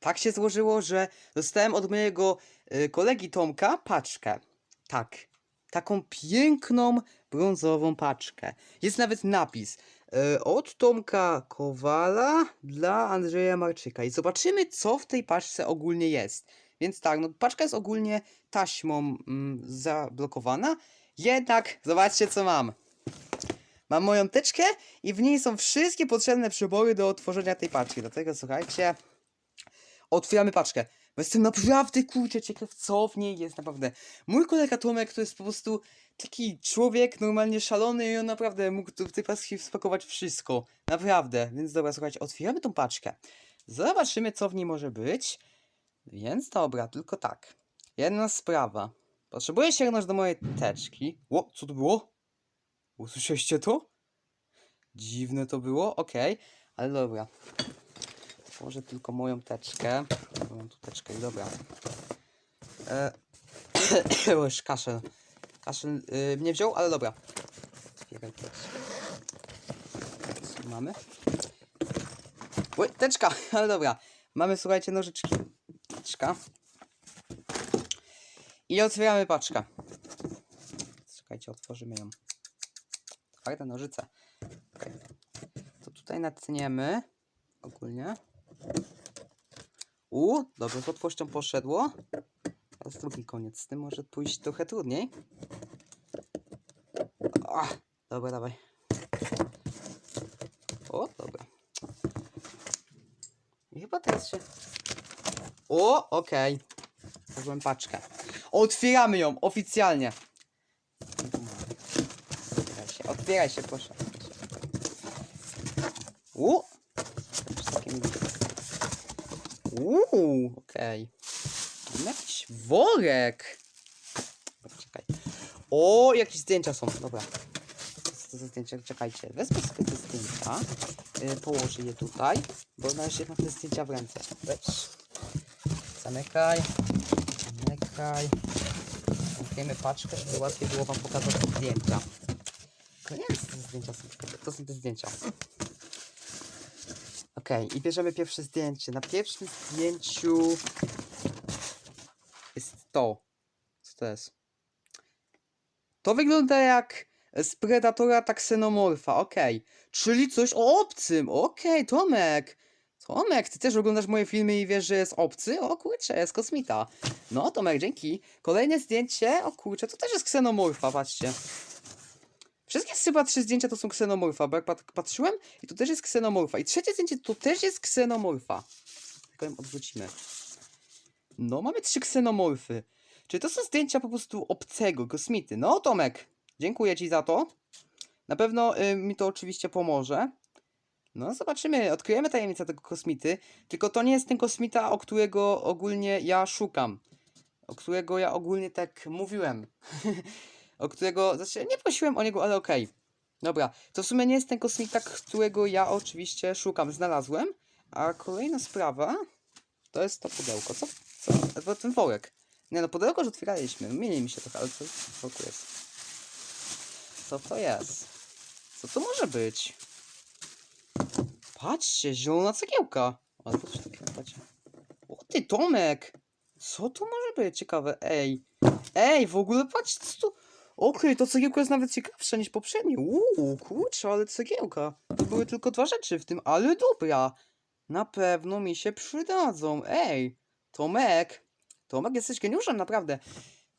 tak się złożyło, że dostałem od mojego y, kolegi Tomka paczkę. Tak. Taką piękną, brązową paczkę. Jest nawet napis. y, Od Tomka Kowala dla Andrzeja Marczyka. I zobaczymy, co w tej paczce ogólnie jest. Więc tak, no paczka jest ogólnie taśmą mm, zablokowana. Jednak zobaczcie, co mam. Mam moją teczkę i w niej są wszystkie potrzebne przybory do otworzenia tej paczki. Dlatego słuchajcie, otwieramy paczkę. Bo jestem naprawdę kurczę ciekaw, co w niej jest naprawdę. Mój kolega Tomek to jest po prostu taki człowiek normalnie szalony i on naprawdę mógł w tej paczce spakować wszystko. Naprawdę. Więc dobra, słuchajcie, otwieramy tą paczkę. Zobaczymy, co w niej może być. Więc dobra, tylko tak. Jedna sprawa. Potrzebuję sięgnąć do mojej teczki. Ło, co to było? Usłyszeliście to? Dziwne to było, okej, ale dobra. Otworzę tylko moją teczkę. Mam tu teczkę, dobra. E... już kaszel. Kaszel y, mnie wziął, ale dobra. Teczkę. Co mamy? Oj, teczka, ale dobra. Mamy, słuchajcie, nożyczki. Teczka. I otwieramy paczkę. Czekajcie, otworzymy ją. Twarde nożyce. Okej. To tutaj natniemy. Ogólnie. U, dobrze, z łatwością poszedło. Teraz drugi koniec. Z tym może pójść trochę trudniej. A, dobra, dawaj. O, dobra. I chyba teraz się... O, okej. Otworzyłem paczkę. Otwieramy ją oficjalnie. Otwieraj się, otwieraj się, proszę. U! Uuu, okej. Mam jakiś worek. Czekaj. O, jakieś zdjęcia są. Dobra. Co to za zdjęcia? Czekajcie. Wezmę sobie te zdjęcia. Yy, położę je tutaj. Bo na razie mam te zdjęcia w ręce. Weź. Zamykaj. Zamykaj. Zamkniemy paczkę, żeby łatwiej było wam pokazać te zdjęcia. To nie jest te zdjęcia, są, to są te zdjęcia. I bierzemy pierwsze zdjęcie. Na pierwszym zdjęciu jest to. Co to jest? To wygląda jak z Predatora taksenomorfa, okej. Czyli coś o obcym, okej, Tomek. Tomek, ty też oglądasz moje filmy i wiesz, że jest obcy? O kurczę, jest kosmita. No, Tomek, dzięki. Kolejne zdjęcie, o kurczę, to też jest ksenomorfa, patrzcie. Wszystkie chyba trzy zdjęcia to są ksenomorfa, bo jak pat patrzyłem i to też jest ksenomorfa. I trzecie zdjęcie to też jest ksenomorfa. Tylko ją odwrócimy. No, mamy trzy ksenomorfy. Czy to są zdjęcia po prostu obcego, kosmity? No, Tomek, dziękuję ci za to. Na pewno y, mi to oczywiście pomoże. No, zobaczymy, odkryjemy tajemnicę tego kosmity. Tylko to nie jest ten kosmita, o którego ogólnie ja szukam. O którego ja ogólnie tak mówiłem. o którego, znaczy nie prosiłem o niego, ale okej. Dobra, to w sumie nie jest ten kosmita, którego ja oczywiście szukam, znalazłem. A kolejna sprawa to jest to pudełko. Co? Co? Albo ten worek. Nie no, pudełko już otwieraliśmy. Mieli mi się trochę, ale co w jest? Co to jest? Co to może być? Patrzcie, zielona cegiełka. Ale to coś patrzcie. O ty, Tomek! Co to może być ciekawe? Ej. Ej, w ogóle patrzcie, co tu... Okej, to cegiełka jest nawet ciekawsza niż poprzednie. Uuu, kurczę, ale cegiełka. To były tylko dwa rzeczy w tym, ale dobra. Na pewno mi się przydadzą. Ej, Tomek. Tomek, jesteś geniuszem, naprawdę.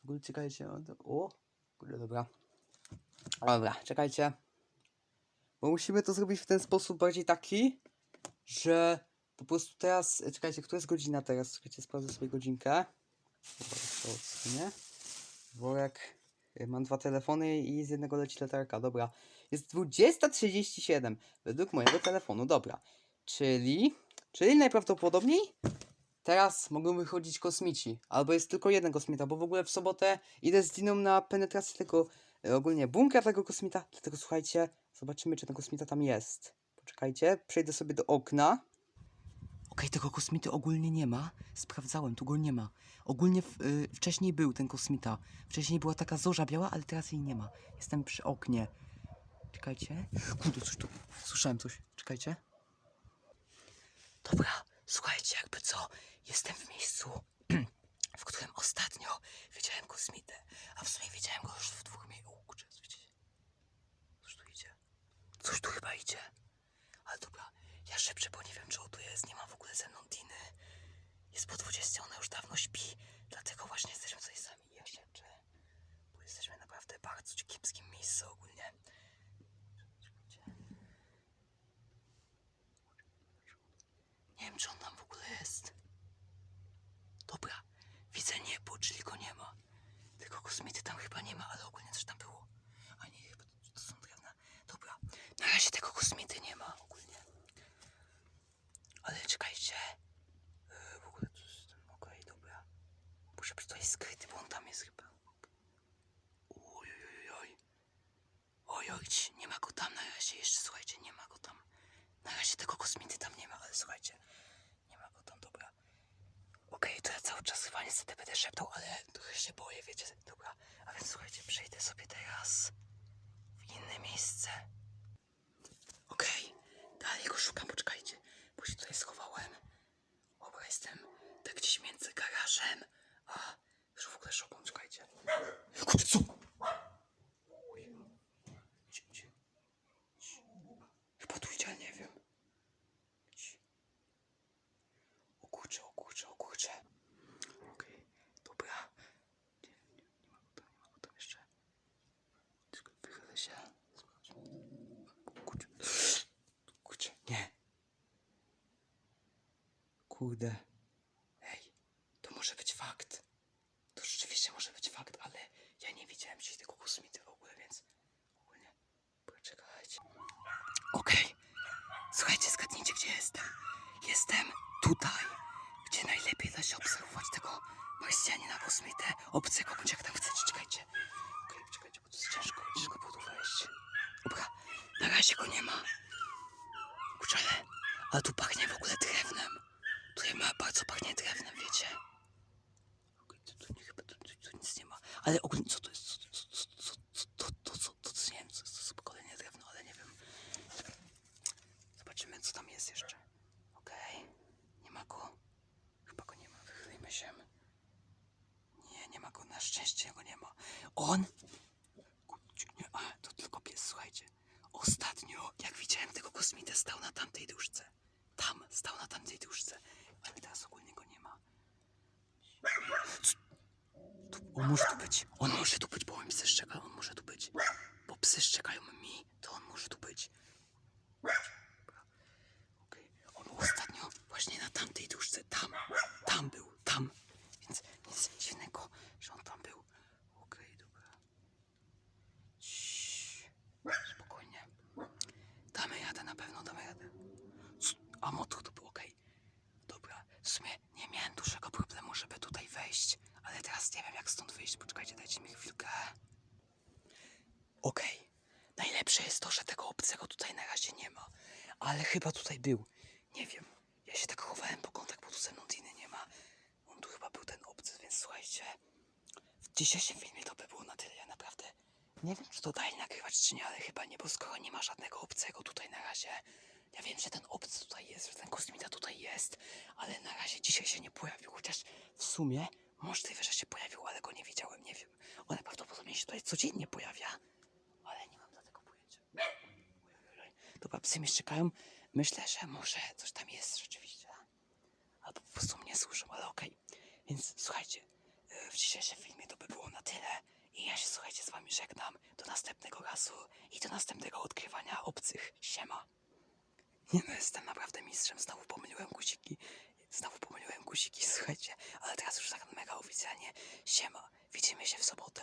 W ogóle czekajcie. O, kurde, dobra. Dobra, czekajcie. Bo musimy to zrobić w ten sposób bardziej taki, że po prostu teraz... Czekajcie, która jest godzina teraz? Czekajcie, sprawdzę sobie godzinkę. Dobra, to. Worek. Y, Mam dwa telefony i z jednego leci latarka. Dobra. Jest 20.37 według mojego telefonu. Dobra. Czyli... Czyli najprawdopodobniej teraz mogą wychodzić kosmici. Albo jest tylko jeden kosmita, bo w ogóle w sobotę idę z Diną na penetrację tego y, ogólnie bunkra tego kosmita. Dlatego słuchajcie, zobaczymy czy ten kosmita tam jest. Poczekajcie, przejdę sobie do okna. Okej, tego kosmity ogólnie nie ma. Sprawdzałem, tu go nie ma. Ogólnie w, y, wcześniej był ten kosmita. Wcześniej była taka zorza biała, ale teraz jej nie ma. Jestem przy oknie. Czekajcie. Kurde, coś tu. Słyszałem coś. Czekajcie. Dobra, Słuchajcie, jakby co, jestem w miejscu, w którym ostatnio widziałem kosmitę, a w sumie widziałem go już w dwóch miejscach. Kurczę? Coś tu idzie. Coś tu chyba idzie. Ale dobra, ja szepczę, bo nie wiem, czy on tu jest. Nie mam w ogóle ze mną Diny. Jest po 20, ona już dawno śpi, dlatego właśnie jesteśmy tutaj sami. Ja szepczę, bo jesteśmy naprawdę bardzo kiepskim miejscu ogólnie. Nie wiem, czy on tam w ogóle jest. Dobra, widzę niebo, czyli go nie ma. Tylko kosmity tam chyba nie ma, ale ogólnie coś tam było. A nie, chyba to, są drewna. Dobra, na razie tego kosmity nie ma. Ale czekajcie. Yy, w ogóle tu jest ten, okej, dobra. Muszę tutaj skryty, bo on tam jest chyba. Oj, oj, oj, oj. Oj, nie ma go tam na razie, jeszcze słuchajcie, nie ma go tam. Na razie tego kosmity tam nie ma, ale słuchajcie, nie ma go tam, dobra. Okej, to ja cały czas chyba niestety będę szeptał, ale trochę się boję, wiecie, dobra. A więc słuchajcie, przejdę sobie teraz w inne miejsce. Okej, dalej go szukam, poczekajcie, bo się tutaj schowałem. Dobra, jestem tak gdzieś między garażem, a już w ogóle szukam, czekajcie. Kurde, co? Oj. Gdzie, gdzie? Ci. Chyba tu idzie, ale nie wiem. Ci. O kurczę, o kurczę, o kurczę. Okej, dobra. Nie, nie, nie ma go tam, nie ma go tam jeszcze. Tylko wychylę się. Sprawdź. O kurczę. Kurczę, nie. Kurde. Ej, to może być fakt. To rzeczywiście może być fakt, ale ja nie widziałem dzisiaj tego kosmity w ogóle, więc ogólnie poczekajcie. Okej, słuchajcie, zgadnijcie gdzie jestem. Jestem tutaj, gdzie najlepiej da się obserwować tego Marsjanina kosmitę, obcego, bądź jak tam chcecie, czekajcie. Okej, czekajcie, bo to jest ciężko, ciężko było tu wejść. Dobra, na razie go nie ma. Kurczę, ale tu pachnie w ogóle drewnem. Tutaj ma bardzo pachnie drewnem, wiecie. Okej, tu, tu nie, chyba tu, tu, nic nie ma. Ale ogólnie co to jest? Co, co, co, co, to, to, co, to, co, nie wiem, co, to jest kolejne drewno, ale nie wiem. Zobaczymy, co tam jest jeszcze. Okej, nie ma go. Chyba go nie ma, wychylimy się. Nie, nie ma go, na szczęście go nie ma. On? Nie, a, to tylko pies, słuchajcie. Ostatnio, jak widziałem tego kosmitę, stał na tamtej duszce. Tam, stał na tamtej duszce. Ale teraz ogólnie go nie ma. Tu, on może tu być. On może tu być, bo mi psy szczekają. On może tu być. Bo psy szczekają mi, to on może tu być. Dobra. Okej. On był ostatnio właśnie na tamtej duszce. Tam. Tam był. Tam. Więc nic dziwnego, że on tam był. Okej, dobra. Ciii. Spokojnie. Radę, na pewno damy radę. C- A motor to był okej. Dobra, w sumie nie miałem dużego problemu, żeby tutaj wejść, ale teraz nie wiem jak stąd wyjść. Poczekajcie, dajcie mi chwilkę. Okej. Najlepsze jest to, że tego obcego tutaj na razie nie ma. Ale chyba tutaj był. Nie wiem. Ja się tak chowałem po kątach, bo tu ze mną Diny nie ma. On tu chyba był ten obcy, więc słuchajcie. W dzisiejszym filmie to by było na tyle. Ja naprawdę nie wiem, czy to dalej nagrywać, czy nie, ale chyba nie, bo skoro nie ma żadnego obcego tutaj na razie. Ja wiem, że ten obcy tutaj jest, że ten kosmita tutaj jest, ale na razie dzisiaj się nie pojawił, chociaż w sumie możliwe, że się pojawił, ale go nie widziałem, nie wiem. On prawdopodobnie się tutaj codziennie pojawia, ale nie mam dlatego pojęcia. Oj, oj, oj. Dobra, psy mnie szczekają. Myślę, że może coś tam jest rzeczywiście. Albo po prostu mnie słyszą, ale okej. Więc słuchajcie, w dzisiejszym filmie to by było na tyle. I ja się słuchajcie z wami żegnam. Do następnego razu i do następnego odkrywania obcych. Siema. Nie no, jestem naprawdę mistrzem. Znowu pomyliłem guziki. Znowu pomyliłem guziki, słuchajcie. Ale teraz już tak mega oficjalnie. Siema. Widzimy się w sobotę.